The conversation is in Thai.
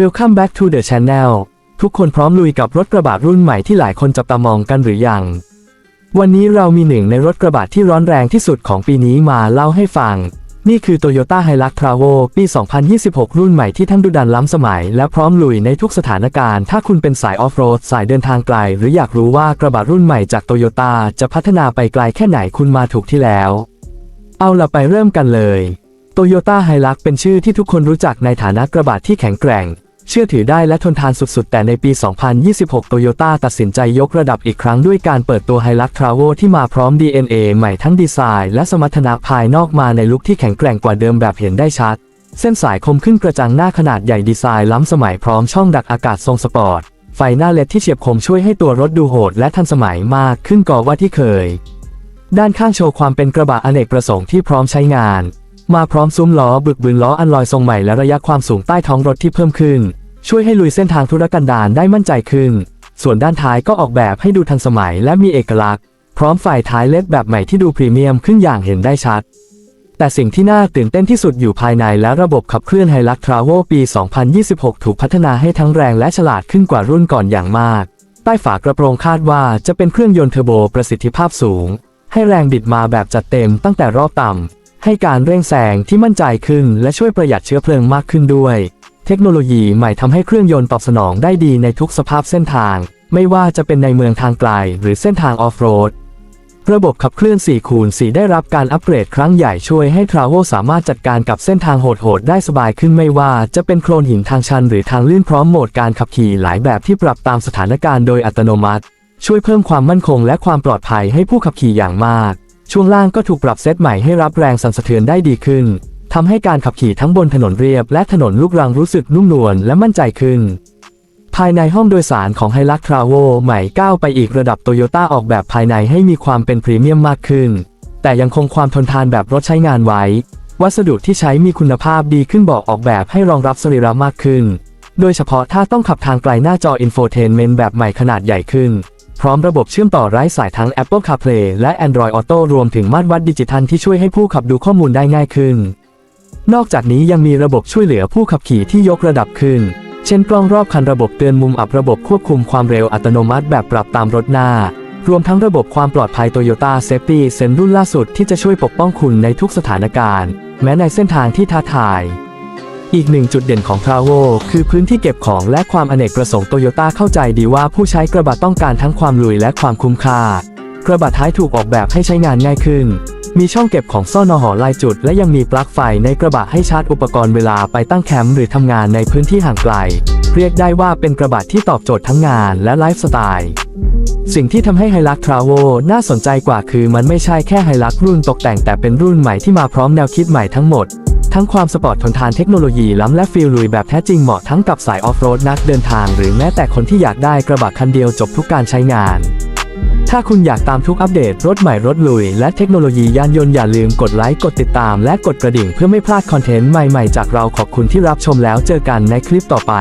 Welcome back to the channel ทุกคนพร้อมลุยกับรถกระบะรุ่นใหม่ที่หลายคนจับตามองกันหรือยัง วันนี้เรามีหนึ่งในรถกระบะที่ร้อนแรงที่สุดของปีนี้มาเล่าให้ฟัง นี่คือ Toyota Hilux Travo ปี 2026 รุ่นใหม่ที่ทั้งดุดันล้ำสมัย และพร้อมลุยในทุกสถานการณ์ ถ้าคุณเป็นสายออฟโรดสายเดินทางไกล หรืออยากรู้ว่ากระบะรุ่นใหม่จาก Toyota จะพัฒนาไปไกลแค่ไหนคุณมาถูกที่แล้ว เอาล่ะไปเริ่มกันเลย Toyota Hilux เป็นชื่อที่ทุกคนรู้จักในฐานะกระบะที่แข็งแกร่ง เชื่อถือได้และทนทานสุดๆ แต่ในปี 2026 Toyota ตัดสินใจยกระดับอีกครั้งด้วยการเปิดตัว Hilux Travo ที่มาพร้อม DNA ใหม่ทั้งดีไซน์และสมรรถนะภายนอกมาในลุคที่แข็งแกร่งกว่าเดิมแบบเห็นได้ชัด เส้นสายคมขึ้นกระจังหน้าขนาดใหญ่ดีไซน์ล้ำสมัยพร้อมช่องดักอากาศทรงสปอร์ต ไฟหน้าเลดที่เฉียบคมช่วยให้ตัวรถดูโหดและทันสมัยมากขึ้นกว่าที่เคย ด้านข้างโชว์ความเป็นกระบะอเนกประสงค์ที่พร้อมใช้งาน มาพร้อมซุ้มล้อบึกบืนล้ออันลอยทรงใหม่และระยะความสูงใต้ท้องรถที่เพิ่มขึ้น ช่วยให้ลุยเส้นทางธุรกันดารได้มั่นใจขึ้น ส่วนด้านท้ายก็ออกแบบให้ดูทันสมัยและมีเอกลักษณ์ พร้อมไฟท้ายเล็ดแบบใหม่ที่ดูพรีเมียมขึ้นอย่างเห็นได้ชัด แต่สิ่งที่น่าตื่นเต้นที่สุดอยู่ภายในและระบบขับเคลื่อนไฮลักทราโวปี 2026 ถูกพัฒนาให้ทั้งแรงและฉลาดขึ้นกว่ารุ่นก่อนอย่างมาก ใต้ฝากระโปรงคาดว่าจะเป็นเครื่องยนต์เทอร์โบประสิทธิภาพสูง ให้แรงบิดมาแบบจัดเต็มตั้งแต่รอบต่ำ ให้การเร่งแซงที่มั่นใจขึ้นและช่วยประหยัดเชื้อเพลิงมากขึ้นด้วย เทคโนโลยีใหม่ทำให้เครื่องยนต์ตอบสนองได้ดีในทุกสภาพเส้นทาง ไม่ว่าจะเป็นในเมืองทางไกลหรือเส้นทางออฟโรดระบบขับเคลื่อน4คูณ4ได้รับการอัปเกรดครั้งใหญ่ช่วยให้ t r a v o สามารถจัดการกับเส้นทางโหดๆได้สบายขึ้นไม่ว่าจะเป็นโคลนหินทางชันหรือทางลื่นพร้อมโหมดการขับขี่หลายแบบที่ปรับตามสถานการณ์โดยอัตโนมัติ ช่วยเพิ่มความมั่นคงและความปลอดภัยให้ผู้ขับขี่อย่างมาก ช่วงล่างก็ถูกปรับเซตใหม่ให้รับแรงสั่นสะเทือนได้ดีขึ้นทำให้การขับขี่ทั้งบนถนนเรียบและถนนลูกรังรู้สึกนุ่มนวลและมั่นใจขึ้น ภายในห้องโดยสารของ Hilux Travo ใหม่ก้าวไปอีกระดับโตโยต้าออกแบบภายในให้มีความเป็นพรีเมียมมากขึ้น แต่ยังคงความทนทานแบบรถใช้งานไว้ วัสดุที่ใช้มีคุณภาพดีขึ้นบอกออกแบบให้รองรับสรีระมากขึ้น โดยเฉพาะถ้าต้องขับทางไกลหน้าจอ Infotainment แบบใหม่ขนาดใหญ่ขึ้น พร้อมระบบเชื่อมต่อไร้สายทั้ง Apple CarPlay และ Android Auto รวมถึงมาตรวัดดิจิทัลที่ช่วยให้ผู้ขับดูข้อมูลได้ง่ายขึ้น นอกจากนี้ยังมีระบบช่วยเหลือผู้ขับขี่ที่ยกระดับขึ้น เช่นกล้องรอบคันระบบเตือนมุมอับระบบควบคุมความเร็วอัตโนมัติแบบปรับตามรถหน้า รวมทั้งระบบความปลอดภัย Toyota Safety Sense รุ่นล่าสุดที่จะช่วยปกป้องคุณในทุกสถานการณ์ แม้ในเส้นทางที่ท้าทาย อีกหนึ่งจุดเด่นของ Travo คือพื้นที่เก็บของและความอเนกประสงค์โตโยต้าเข้าใจดีว่าผู้ใช้กระบะต้องการทั้งความลุยและความคุ้มค่า กระบะท้ายถูกออกแบบให้ใช้งานง่ายขึ้น มีช่องเก็บของซ่อนอหอลายจุด และยังมีปลั๊กไฟในกระบะให้ชาร์จอุปกรณ์เวลาไปตั้งแคมป์หรือทำงานในพื้นที่ห่างไกล เรียกได้ว่าเป็นกระบะที่ตอบโจทย์ทั้งงานและไลฟ์สไตล์สิ่งที่ทำให้ Hilux Travo น่าสนใจกว่าคือมันไม่ใช่แค่ Hilux รุ่นตกแต่งแต่เป็นรุ่นใหม่ที่มาพร้อมแนวคิดใหม่ทั้งหมด ทั้งความสปอร์ตทนทานเทคโนโลยีล้ำและฟีลลุยแบบแท้จริงเหมาะทั้งกับสายออฟโรดนักเดินทางหรือแม้แต่คนที่อยากได้กระบะคันเดียวจบทุกการใช้งาน ถ้าคุณอยากตามทุกอัปเดตรถใหม่รถลุย และเทคโนโลยียานยนต์อย่าลืมกดไลค์กดติดตาม และกดกระดิ่งเพื่อไม่พลาดคอนเทนต์ใหม่ๆ จากเราขอบคุณที่รับชมแล้วเจอกันในคลิปต่อไป